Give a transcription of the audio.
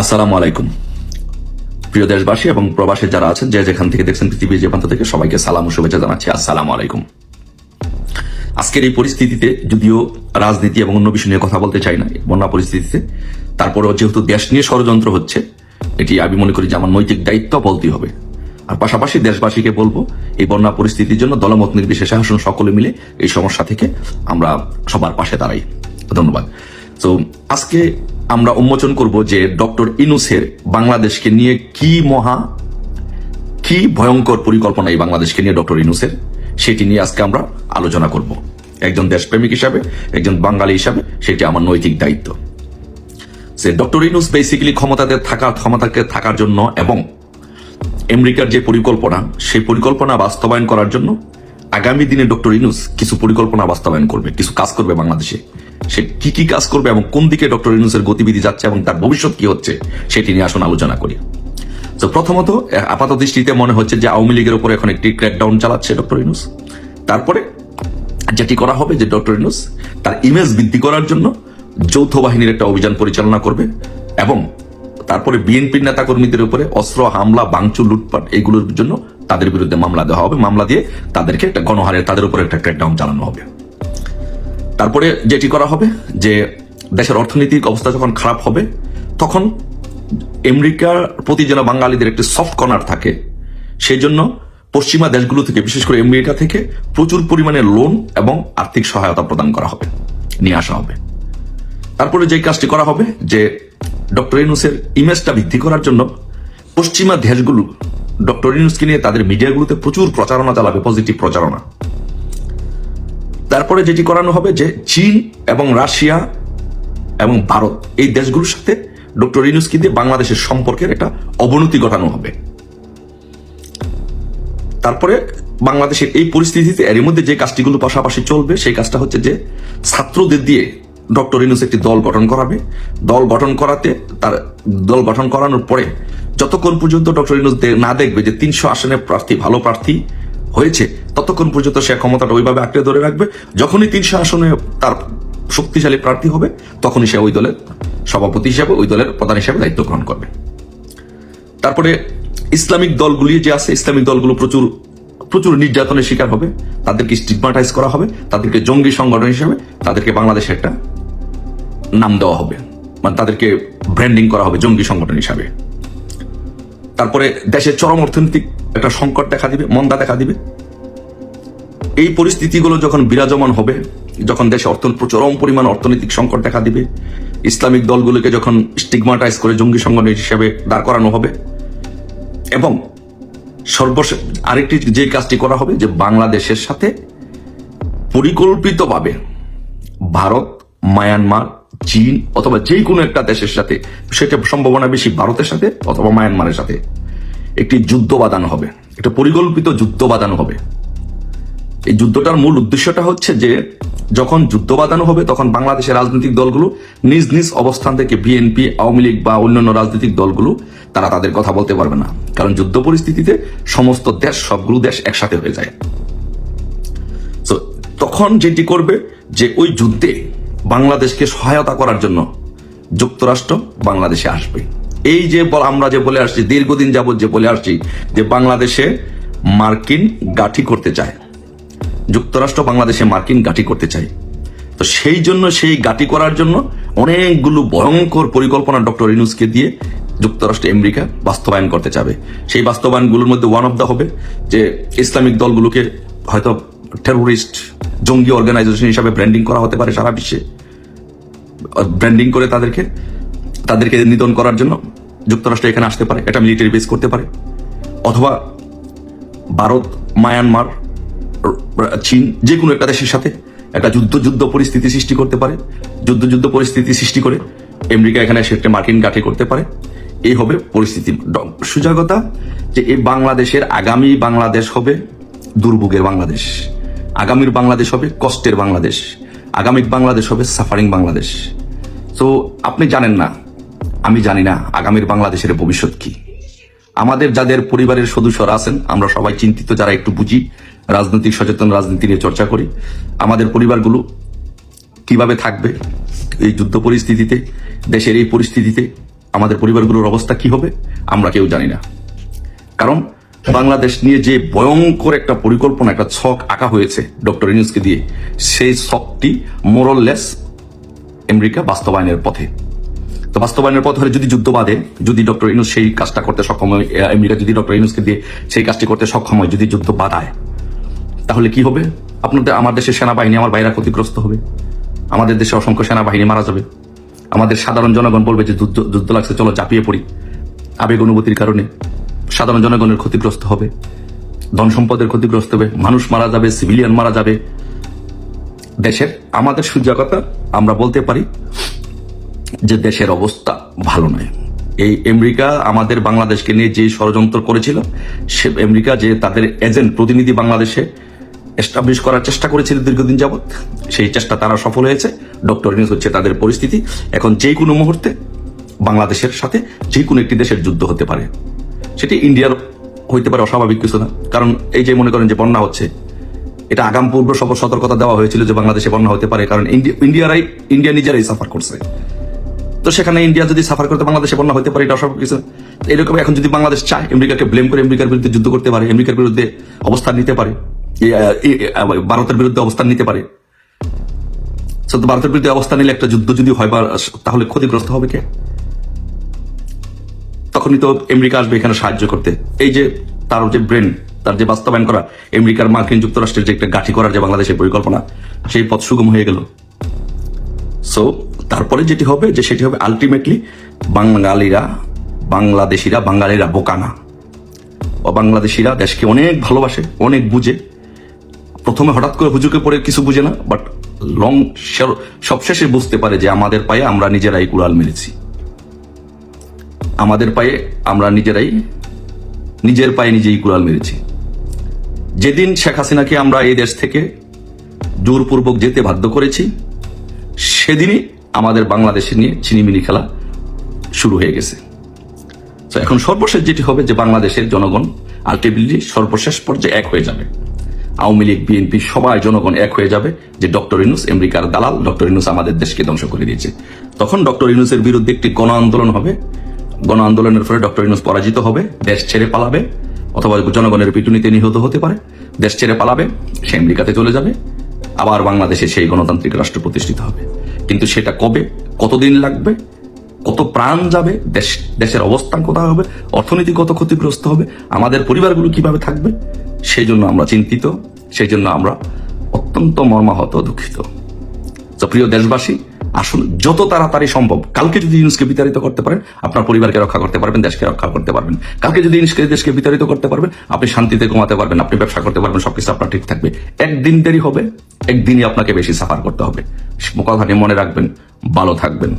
আসসালামু আলাইকুম। প্রিয় দেশবাসী এবং প্রবাসী যারা আছেন, যে যেখান থেকে দেখছেন পৃথিবীর যে প্রান্ত থেকে সবাইকে সালাম ও শুভেচ্ছা জানাচ্ছি। আসসালামু আলাইকুম। আজকের এই পরিস্থিতিতে যদিও রাজনীতি এবং অন্য বিষয় নিয়ে কথা বলতে চাই না, বন্যা পরিস্থিতিতে, তারপরেও যেহেতু দেশ নিয়ে ষড়যন্ত্র হচ্ছে, এটি আমি মনে করি যে আমার নৈতিক দায়িত্ব বলতেই হবে। আর পাশাপাশি দেশবাসীকে বলব, এই বন্যা পরিস্থিতির জন্য দলমত নির্বিশেষে আসুন, সকলে মিলে এই সমস্যা থেকে আমরা সবার পাশে দাঁড়াই। ধন্যবাদ। তো আজকে আমরা উন্মোচন করব যে ডক্টর ইনুসের বাংলাদেশকে নিয়ে কি মহা, কি ভয়ঙ্কর পরিকল্পনা এই বাংলাদেশকে নিয়ে ডক্টর ইনুসের, সেটি নিয়ে আজকে আমরা আলোচনা করব। একজন দেশপ্রেমিক হিসাবে, একজন বাঙালি হিসাবে, সেটি আমার নৈতিক দায়িত্ব। সে ডক্টর ইনুস বেসিক্যালি ক্ষমতাতে থাকার ক্ষমতাকে থাকার জন্য এবং আমেরিকার যে পরিকল্পনা, সেই পরিকল্পনা বাস্তবায়ন করার জন্য আগামী দিনে ডক্টর ইনুস কিছু পরিকল্পনা বাস্তবায়ন করবে, কিছু কাজ করবে বাংলাদেশে। সে কি কি কাজ করবে এবং কোন দিকে ডক্টর ইনুসের গতিবিধি যাচ্ছে এবং তার ভবিষ্যৎ কি হচ্ছে, সেটি নিয়ে আসুন আলোচনা করি। তো প্রথমত আপাত দৃষ্টিতে মনে হচ্ছে যে আওয়ামী লীগের উপর এখন একটি ক্র্যাকডাউন চালাচ্ছে ডক্টর ইনুস। তারপরে যেটি করা হবে যে ডক্টর ইনুস তার ইমেজ বৃদ্ধি করার জন্য যৌথ বাহিনীর একটা অভিযান পরিচালনা করবে এবং তারপরে বিএনপির নেতা কর্মীদের উপরে অস্ত্র, হামলা বাংচু লুটপাট এইগুলোর জন্য তাদের বিরুদ্ধে মামলা দেওয়া হবে। মামলা দিয়ে তাদেরকে একটা গণহারে তাদের উপরে একটা ক্র্যাকডাউন চালানো হবে। তারপরে যেটি করা হবে, যে দেশের অর্থনৈতিক অবস্থা যখন খারাপ হবে, তখন আমেরিকার প্রতি যেন বাঙালিদের একটি সফট কর্নার থাকে, সেই জন্য পশ্চিমা দেশগুলো থেকে, বিশেষ করে আমেরিকা থেকে প্রচুর পরিমাণে লোন এবং আর্থিক সহায়তা প্রদান করা হবে, নিয়ে আসা হবে। তারপরে যে কাজটি করা হবে, যে ডক্টর ইনুসের ইমেজটা বৃদ্ধি করার জন্য পশ্চিমা দেশগুলো ডক্টর ইনুসকে নিয়ে তাদের মিডিয়াগুলোতে প্রচুর প্রচারণা চালাবে পজিটিভ প্রচারণা। তারপরে যেটি করানো হবে যে চীন এবং রাশিয়া এবং ভারত, এই দেশগুলোর সাথে ডক্টর ইনুসকে দিয়ে বাংলাদেশের সম্পর্কের একটা অবনতি ঘটানো হবে। তারপরে বাংলাদেশের এই পরিস্থিতিতে এর মধ্যে যে কাজটিগুলো পাশাপাশি চলবে, সেই কাজটা হচ্ছে যে ছাত্রদের দিয়ে ডক্টর ইনুস একটি দল গঠন করাবে। দল গঠন করাতে তার, দল গঠন করানোর পরে যতক্ষণ পর্যন্ত ডক্টর ইনুস না দেখবে যে তিনশো আসনের প্রার্থী, ভালো প্রার্থী হয়েছে, ততক্ষণ পর্যন্ত সে ক্ষমতাটা ওইভাবে আঁকড়ে ধরে রাখবে। যখনই তিনশো আসনে তার শক্তিশালী প্রার্থী হবে, তখনই সে ওই দলের সভাপতি হিসাবে, ওই দলের প্রধান হিসাবে দায়িত্ব গ্রহণ করবে। তারপরে ইসলামিক দলগুলি যে আছে, ইসলামিক দলগুলো প্রচুর প্রচুর নির্যাতনের শিকার হবে। তাদেরকে স্টিগমাটাইজ করা হবে, তাদেরকে জঙ্গি সংগঠন হিসাবে, তাদেরকে বাংলাদেশে একটা নাম দেওয়া হবে। মানে তাদেরকে ব্র্যান্ডিং করা হবে জঙ্গি সংগঠন হিসাবে। তারপরে দেশের চরম অর্থনৈতিক একটা সংকট দেখা দিবে, মন্দা দেখা দিবে। এই পরিস্থিতিগুলো যখন বিরাজমান হবে, যখন দেশে অর্থ, চরম পরিমাণ অর্থনৈতিক সংকট দেখা দিবে, ইসলামিক দলগুলোকে যখন স্টিগমাটাইজ করে জঙ্গি সংগঠন হিসেবে দাঁড় করানো হবে, এবং সর্বশেষ আরেকটি যে কাজটি করা হবে যে বাংলাদেশের সাথে পরিকল্পিতভাবে ভারত, মায়ানমার চীন অথবা যে কোনো একটা দেশের সাথে, সেটা সম্ভাবনা বেশি ভারতের সাথে অথবা মায়ানমারের সাথে। একটি যুদ্ধ বাঁধানো হবে। একটা পরিকল্পিত যুদ্ধ বাঁধানো হবে। এই যুদ্ধটার মূল উদ্দেশ্যটা হচ্ছে যে, যখন যুদ্ধ বাঁধানো হবে, তখন বাংলাদেশের রাজনৈতিক দলগুলো নিজ নিজ অবস্থান থেকে বিএনপি, আওয়ামী লীগ বা অন্যান্য রাজনৈতিক দলগুলো, তারা তাদের কথা বলতে পারবে না। কারণ যুদ্ধ পরিস্থিতিতে সমস্ত দেশ, সবগুলো দেশ একসাথে হয়ে যায়। তো তখন যেটি করবে যে, ওই যুদ্ধে বাংলাদেশকে সহায়তা করার জন্য যুক্তরাষ্ট্র বাংলাদেশে আসবে। এই যে আমরা যে বলে আসছি, দীর্ঘদিন যাবত যে বলে আসছি, যে বাংলাদেশে মার্কিন গাঠি করতে চায়। যুক্তরাষ্ট্র বাংলাদেশে মার্কিন গাঠি করতে চায়। তো সেই জন্য সেই গাঠি করার জন্য অনেকগুলো ভয়ঙ্কর পরিকল্পনা ডক্টর ইনুসকে দিয়ে যুক্তরাষ্ট্র আমেরিকা বাস্তবায়ন করতে চাবে। সেই বাস্তবায়নগুলোর মধ্যে ওয়ান অফ দ্য হবে যে ইসলামিক দলগুলোকে হয়তো টেরোরিস্ট জঙ্গি অর্গানাইজেশন হিসাবে ব্র্যান্ডিং করা হতে পারে সারা বিশ্বে। ব্র্যান্ডিং করে তাদেরকে তাদেরকে নিধন করার জন্য যুক্তরাষ্ট্র এখানে আসতে পারে, এটা মিলিটারি বেস করতে পারে। অথবা ভারত, মায়ানমার, চীন যে কোনো একটা দেশের সাথে একটা যুদ্ধ যুদ্ধ পরিস্থিতি সৃষ্টি করতে পারে। যুদ্ধ যুদ্ধ পরিস্থিতি সৃষ্টি করে আমেরিকা এখানে একটা মার্কিন গাঠি করতে পারে। এই হবে পরিস্থিতি। সুজাগতা যে এই বাংলাদেশের আগামী বাংলাদেশ হবে, দুর্ভোগের বাংলাদেশ। আগামীর বাংলাদেশ হবে কষ্টের বাংলাদেশ আগামী বাংলাদেশ হবে সাফারিং বাংলাদেশ। তো আপনি জানেন না, আমি জানি না আগামীর বাংলাদেশের ভবিষ্যৎ কি। আমাদের যাদের পরিবারের সদস্যরা আছেন, আমরা সবাই চিন্তিত, যারা একটু বুঝি, রাজনৈতিক সচেতন রাজনীতি নিয়ে চর্চা করি, আমাদের পরিবারগুলো কীভাবে থাকবে এই যুদ্ধ পরিস্থিতিতে, দেশের এই পরিস্থিতিতে, আমাদের পরিবারগুলোর অবস্থা কি হবে, আমরা কেউ জানি না। কারণ বাংলাদেশ নিয়ে যে ভয়ঙ্কর একটা পরিকল্পনা, একটা ছক আঁকা হয়েছে ডক্টর ইনুসকে দিয়ে, সেই ছকটি মোরললেস আমেরিকা বাস্তবায়নের পথে। তো বাস্তবায়নের পথ হলে যদি যুদ্ধ বাদে যদি ডক্টর ইনুস সেই কাজটা করতে সক্ষম হয় আমেরিকা যদি ডক্টর ইনুসকে দিয়ে সেই কাজটি করতে সক্ষম হয়, যদি যুদ্ধ বাধায়, তাহলে কি হবে? আপনাদের, আমার দেশের সেনাবাহিনী আমার বাইরা ক্ষতিগ্রস্ত হবে। আমাদের দেশে অসংখ্য সেনাবাহিনী মারা যাবে। আমাদের সাধারণ জনগণ বলবে যে যুদ্ধ যুদ্ধ লাগছে, চলো চাপিয়ে পড়ি। আবেগ অনুভূতির কারণে। সাধারণ জনগণের ক্ষতিগ্রস্ত হবে, ধন সম্পদের ক্ষতিগ্রস্ত হবে, মানুষ মারা যাবে সিভিলিয়ান মারা যাবে। দেশের, আমাদের কথা আমরা বলতে পারি যে দেশের অবস্থা ভালো নয়। এই আমেরিকা আমাদের বাংলাদেশকে নিয়ে যে ষড়যন্ত্র করেছিল, সে আমেরিকা যে তাদের এজেন্ট, প্রতিনিধি বাংলাদেশে এস্টাবলিশ করার চেষ্টা করেছিল দীর্ঘদিন যাবৎ, সেই চেষ্টা তারা সফল হয়েছে। ডক্টর নিউজ হচ্ছে তাদের পরিস্থিতি। এখন যে কোনো মুহূর্তে বাংলাদেশের সাথে যে কোনো একটি দেশের যুদ্ধ হতে পারে। সেটি ইন্ডিয়ার হইতে পারে অস্বাভাবিক কিছু না। কারণ এই যে মনে করেন যে বন্যা হচ্ছে, এটা আগাম পূর্ব সব সতর্কতা দেওয়া হয়েছিল যে বাংলাদেশে বন্যা হতে পারে, কারণ ইন্ডিয়ারাই, ইন্ডিয়া নিজেরাই সাফার করছে। তো সেখানে ইন্ডিয়া যদি সাফার করতে বাংলাদেশে বন্যা হতে পারে, এটা অস্বাভাবিক কিছু এরকম এখন যদি বাংলাদেশ চায় আমেরিকাকে ব্লেম করে আমেরিকার বিরুদ্ধে যুদ্ধ করতে পারে, আমেরিকার বিরুদ্ধে অবস্থান নিতে পারে ভারতের বিরুদ্ধে অবস্থান নিতে পারে ভারতের বিরুদ্ধে অবস্থান নিলে একটা যুদ্ধ যদি হয় বা তাহলে ক্ষতিগ্রস্ত হবে কে? তখনই তো আমেরিকা আসবে এখানে সাহায্য করতে। এই যে তার যে ব্রেন, তার যে বাস্তবায়ন করা, আমেরিকার মার্কিন যুক্তরাষ্ট্রের যে একটা গাঠি করার যে বাংলাদেশের পরিকল্পনা, সেই পথ সুগম হয়ে গেল। সো তারপরে যেটি হবে, যে সেটি হবে আলটিমেটলি বাঙালিরা, বাংলাদেশিরা, বাঙালিরা বোকানা ও বাংলাদেশিরা দেশকে অনেক ভালোবাসে, অনেক বুঝে। প্রথমে হঠাৎ করে হুজুকে পড়ে কিছু বুঝে না বাট লং সবশেষে বুঝতে পারে যে আমাদের পায়ে আমরা নিজেরাই কুড়াল মেরেছি। আমাদের পায়ে আমরা নিজেরাই, নিজের পায়ে নিজেই কুড়াল মেরেছি। যেদিন শেখ হাসিনাকে আমরা এই দেশ থেকে জোরপূর্বক যেতে বাধ্য করেছি, সেদিনই আমাদের বাংলাদেশে নিয়ে চিনিমিনি খেলা শুরু হয়ে গেছে। তো এখন সর্বশেষ যেটি হবে যে বাংলাদেশের জনগণ আলটিমেটলি সর্বশেষ পর্যায়ে এক হয়ে যাবে। আওয়ামী লীগ, বিএনপি, সবাই জনগণ এক হয়ে যাবে যে ডক্টর ইনুস আমেরিকার দালাল ডক্টর ইনুস আমাদের দেশকে ধ্বংস করে দিয়েছে। তখন ডক্টর ইনুসের বিরুদ্ধে একটি গণ আন্দোলন হবে। গণ আন্দোলনের ফলে ডক্টর ইনুস পরাজিত হবে, দেশ ছেড়ে পালাবে, অথবা জনগণের পিটুনিতে নিহত হতে পারে। দেশ ছেড়ে পালাবে, সে আমেরিকাতে চলে যাবে, আবার বাংলাদেশে সেই গণতান্ত্রিক রাষ্ট্র প্রতিষ্ঠিত হবে। কিন্তু সেটা কবে, কতদিন লাগবে, কত প্রাণ যাবে, দেশ, দেশের অবস্থান কোথায় হবে, অর্থনীতি কত ক্ষতিগ্রস্ত হবে, আমাদের পরিবারগুলো কীভাবে থাকবে, সেই জন্য আমরা চিন্তিত, সেই জন্য আমরা অত্যন্ত মর্মাহত, দুঃখিত। তো প্রিয় দেশবাসী আসুন, যত তাড়াতাড়ি সম্ভব, কালকে যদি ইউনুসকে বিতাড়িত করতে পারেন, আপনার পরিবারকে রক্ষা করতে পারবেন, দেশকে রক্ষা করতে পারবেন। কালকে যদি ইউনুসকে, দেশকে বিতাড়িত করতে পারবেন, আপনি শান্তিতে ঘুমাতে পারবেন, আপনি ব্যবসা করতে পারবেন, সবকিছু আপনার ঠিক থাকবে। একদিন দেরি হবে, একদিনই আপনাকে বেশি সাফার করতে হবে। কথাটি মনে রাখবেন, ভালো থাকবেন।